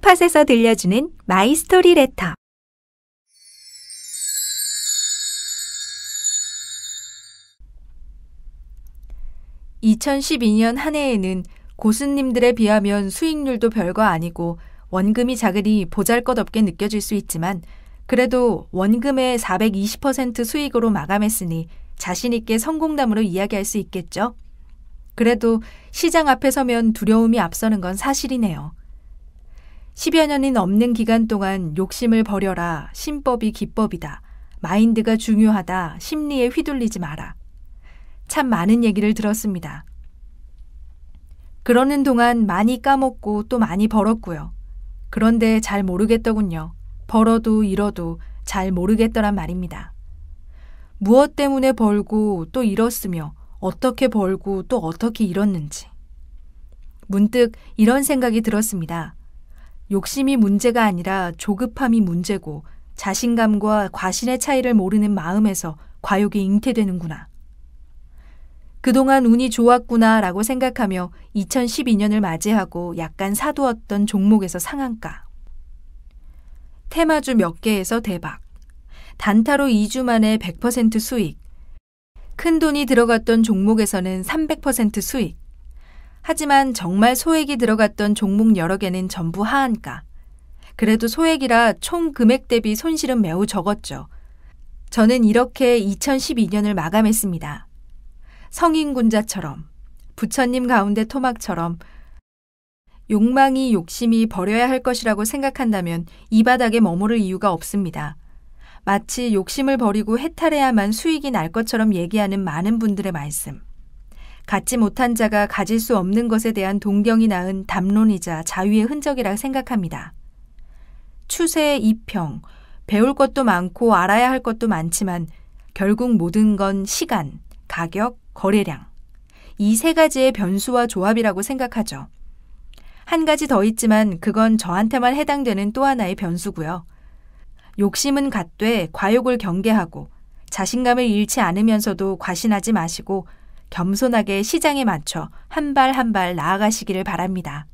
톡팟에서 들려주는 마이스토리 레터. (2012년) 한 해에는 고수님들에 비하면 수익률도 별거 아니고 원금이 작으니 보잘것없게 느껴질 수 있지만 그래도 원금의 420% 수익으로 마감했으니 자신있게 성공담으로 이야기할 수 있겠죠? 그래도 시장 앞에 서면 두려움이 앞서는 건 사실이네요. 10여 년이 넘는 기간 동안 욕심을 버려라, 신법이 기법이다, 마인드가 중요하다, 심리에 휘둘리지 마라. 참 많은 얘기를 들었습니다. 그러는 동안 많이 까먹고 또 많이 벌었고요. 그런데 잘 모르겠더군요. 벌어도 잃어도 잘 모르겠더란 말입니다. 무엇 때문에 벌고 또 잃었으며 어떻게 벌고 또 어떻게 잃었는지. 문득 이런 생각이 들었습니다. 욕심이 문제가 아니라 조급함이 문제고 자신감과 과신의 차이를 모르는 마음에서 과욕이 잉태되는구나. 그동안 운이 좋았구나 라고 생각하며 2012년을 맞이하고 약간 사두었던 종목에서 상한가. 테마주 몇 개에서 대박. 단타로 2주 만에 100% 수익. 큰 돈이 들어갔던 종목에서는 300% 수익. 하지만 정말 소액이 들어갔던 종목 여러 개는 전부 하한가. 그래도 소액이라 총 금액 대비 손실은 매우 적었죠. 저는 이렇게 2012년을 마감했습니다. 성인군자처럼, 부처님 가운데 토막처럼 욕망이 욕심이 버려야 할 것이라고 생각한다면 이 바닥에 머무를 이유가 없습니다. 마치 욕심을 버리고 해탈해야만 수익이 날 것처럼 얘기하는 많은 분들의 말씀. 갖지 못한 자가 가질 수 없는 것에 대한 동경이 낳은 담론이자 자유의 흔적이라 생각합니다. 추세의 이평, 배울 것도 많고 알아야 할 것도 많지만 결국 모든 건 시간, 가격, 거래량. 이 세 가지의 변수와 조합이라고 생각하죠. 한 가지 더 있지만 그건 저한테만 해당되는 또 하나의 변수고요. 욕심은 갖되 과욕을 경계하고 자신감을 잃지 않으면서도 과신하지 마시고 겸손하게 시장에 맞춰 한 발 한 발 나아가시기를 바랍니다.